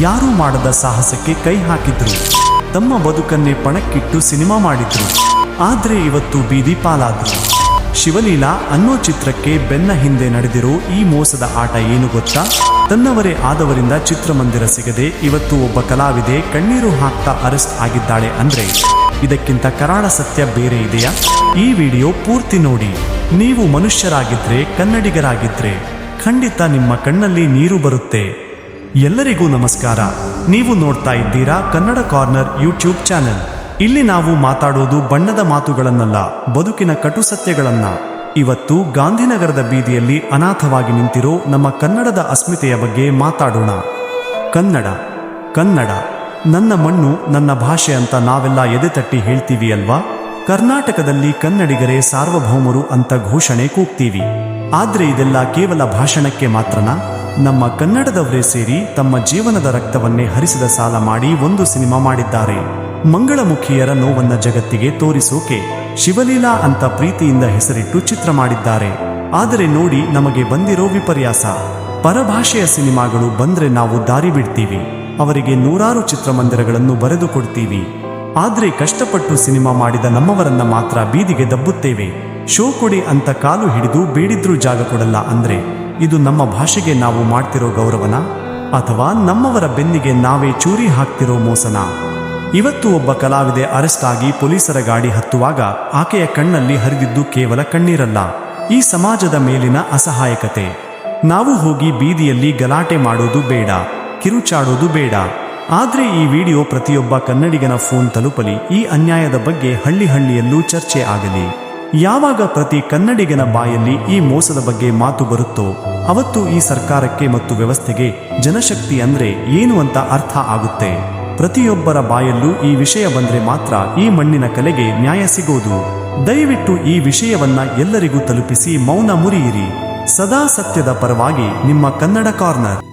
ಯಾರೂ ಮಾಡದ ಸಾಹಸಕ್ಕೆ ಕೈ ಹಾಕಿದ್ರು. ತಮ್ಮ ಬದುಕನ್ನೇ ಪಣಕ್ಕಿಟ್ಟು ಸಿನಿಮಾ ಮಾಡಿದ್ರು. ಆದ್ರೆ ಇವತ್ತು ಬೀದಿ ಪಾಲಾದ್ರು. ಶಿವಲೀಲಾ ಅನ್ನೋ ಚಿತ್ರಕ್ಕೆ ಬೆನ್ನ ಹಿಂದೆ ನಡೆದಿರೋ ಈ ಮೋಸದ ಆಟ ಏನು ಗೊತ್ತಾ? ತನ್ನವರೇ ಆದವರಿಂದ ಚಿತ್ರಮಂದಿರ ಸಿಗದೆ ಇವತ್ತು ಒಬ್ಬ ಕಲಾವಿದೆ ಕಣ್ಣೀರು ಹಾಕ್ತಾ ಅರೆಸ್ಟ್ ಆಗಿದ್ದಾಳೆ ಅಂದ್ರೆ ಇದಕ್ಕಿಂತ ಕರಾಳ ಸತ್ಯ ಬೇರೆ ಇದೆಯಾ? ಈ ವಿಡಿಯೋ ಪೂರ್ತಿ ನೋಡಿ. ನೀವು ಮನುಷ್ಯರಾಗಿದ್ರೆ ಕನ್ನಡಿಗರಾಗಿದ್ರೆ ಖಂಡಿತ ನಿಮ್ಮ ಕಣ್ಣಲ್ಲಿ ನೀರು ಬರುತ್ತೆ. ಎಲ್ಲರಿಗೂ ನಮಸ್ಕಾರ. ನೀವು ನೋಡ್ತಾ ಇದ್ದೀರಾ ಕನ್ನಡ ಕಾರ್ನರ್ ಯೂಟ್ಯೂಬ್ ಚಾನೆಲ್. ಇಲ್ಲಿ ನಾವು ಮಾತಾಡೋದು ಬಣ್ಣದ ಮಾತುಗಳನ್ನಲ್ಲ, ಬದುಕಿನ ಕಟು ಸತ್ಯಗಳನ್ನ. ಇವತ್ತು ಗಾಂಧಿನಗರದ ಬೀದಿಯಲ್ಲಿ ಅನಾಥವಾಗಿ ನಿಂತಿರೋ ನಮ್ಮ ಕನ್ನಡದ ಅಸ್ಮಿತೆಯ ಬಗ್ಗೆ ಮಾತಾಡೋಣ. ಕನ್ನಡ ಕನ್ನಡ. ನನ್ನ ಮಣ್ಣು, ನನ್ನ ಭಾಷೆ ಅಂತ ನಾವೆಲ್ಲ ಎದೆ ತಟ್ಟಿ ಹೇಳ್ತೀವಿ ಅಲ್ವಾ ಕರ್ನಾಟಕದಲ್ಲಿ ಕನ್ನಡಿಗರೇ ಸಾರ್ವಭೌಮರು ಅಂತ ಘೋಷಣೆ ಕೂಗ್ತೀವಿ. ಆದ್ರೆ ಇದೆಲ್ಲ ಕೇವಲ ಭಾಷಣಕ್ಕೆ ಮಾತ್ರನಾ? ನಮ್ಮ ಕನ್ನಡದವರೇ ಸೇರಿ ತಮ್ಮ ಜೀವನದ ರಕ್ತವನ್ನೇ ಹರಿಸಿದ ಸಾಲ ಮಾಡಿ ಒಂದು ಸಿನಿಮಾ ಮಾಡಿದ್ದಾರೆ. ಮಂಗಳಮುಖಿಯರ ನೋವನ್ನ ಜಗತ್ತಿಗೆ ತೋರಿಸೋಕೆ ಶಿವಲೀಲಾ ಅಂತ ಪ್ರೀತಿಯಿಂದ ಹೆಸರಿಟ್ಟು ಚಿತ್ರ ಮಾಡಿದ್ದಾರೆ. ಆದರೆ ನೋಡಿ ನಮಗೆ ಬಂದಿರೋ ವಿಪರ್ಯಾಸ. ಪರಭಾಷೆಯ ಸಿನಿಮಾಗಳು ಬಂದ್ರೆ ನಾವು ದಾರಿ ಬಿಡ್ತೀವಿ. ಅವರಿಗೆ ನೂರಾರು ಚಿತ್ರಮಂದಿರಗಳನ್ನು ಬರೆದು ಕೊಡ್ತೀವಿ. ಆದ್ರೆ ಕಷ್ಟಪಟ್ಟು ಸಿನಿಮಾ ಮಾಡಿದ ನಮ್ಮವರನ್ನ ಮಾತ್ರ ಬೀದಿಗೆ ದಬ್ಬುತ್ತೇವೆ. ಶೋ ಕೊಡಿ ಅಂತ ಕಾಲು ಹಿಡಿದು ಬೇಡಿದ್ರೂ ಜಾಗ ಕೊಡಲ್ಲ ಅಂದ್ರೆ ಇದು ನಮ್ಮ ಭಾಷೆಗೆ ನಾವು ಮಾಡ್ತಿರೋ ಗೌರವನ? ಅಥವಾ ನಮ್ಮವರ ಬೆನ್ನಿಗೆ ನಾವೇ ಚೂರಿ ಹಾಕ್ತಿರೋ ಮೋಸನ? ಇವತ್ತು ಒಬ್ಬ ಕಲಾವಿದೆ ಅರೆಸ್ಟ್ ಆಗಿ ಪೊಲೀಸರ ಗಾಡಿ ಹತ್ತುವಾಗ ಆಕೆಯ ಕಣ್ಣಲ್ಲಿ ಹರಿದಿದ್ದು ಕೇವಲ ಕಣ್ಣೀರಲ್ಲ. ಈ ಸಮಾಜದ ಮೇಲಿನ ಅಸಹಾಯಕತೆ. ನಾವು ಹೋಗಿ ಬೀದಿಯಲ್ಲಿ ಗಲಾಟೆ ಮಾಡೋದು ಬೇಡ, ಕಿರುಚಾಡೋದು ಬೇಡ. ಆದ್ರೆ ಈ ವಿಡಿಯೋ ಪ್ರತಿಯೊಬ್ಬ ಕನ್ನಡಿಗನ ಫೋನ್ ತಲುಪಲಿ, ಈ ಅನ್ಯಾಯದ ಬಗ್ಗೆ ಹಳ್ಳಿ ಹಳ್ಳಿಯಲ್ಲೂ ಚರ್ಚೆ ಆಗಲಿ. ಯಾವಾಗ ಪ್ರತಿ ಕನ್ನಡಿಗನ ಬಾಯಲ್ಲಿ ಈ ಮೋಸದ ಬಗ್ಗೆ ಮಾತು ಬರುತ್ತೋ, ಅವತ್ತು ಈ ಸರ್ಕಾರಕ್ಕೆ ಮತ್ತು ವ್ಯವಸ್ಥೆಗೆ ಜನಶಕ್ತಿ ಅಂದ್ರೆ ಏನು ಅಂತ ಅರ್ಥ ಆಗುತ್ತೆ. ಪ್ರತಿಯೊಬ್ಬರ ಬಾಯಲ್ಲೂ ಈ ವಿಷಯ ಬಂದ್ರೆ ಮಾತ್ರ ಈ ಮಣ್ಣಿನ ಕಲೆಗೆ ನ್ಯಾಯ ಸಿಗೋದು. ದಯವಿಟ್ಟು ಈ ವಿಷಯವನ್ನ ಎಲ್ಲರಿಗೂ ತಲುಪಿಸಿ ಮೌನ ಮುರಿಯಿರಿ. ಸದಾ ಸತ್ಯದ ಪರವಾಗಿ ನಿಮ್ಮ ಕನ್ನಡ ಕಾರ್ನರ್.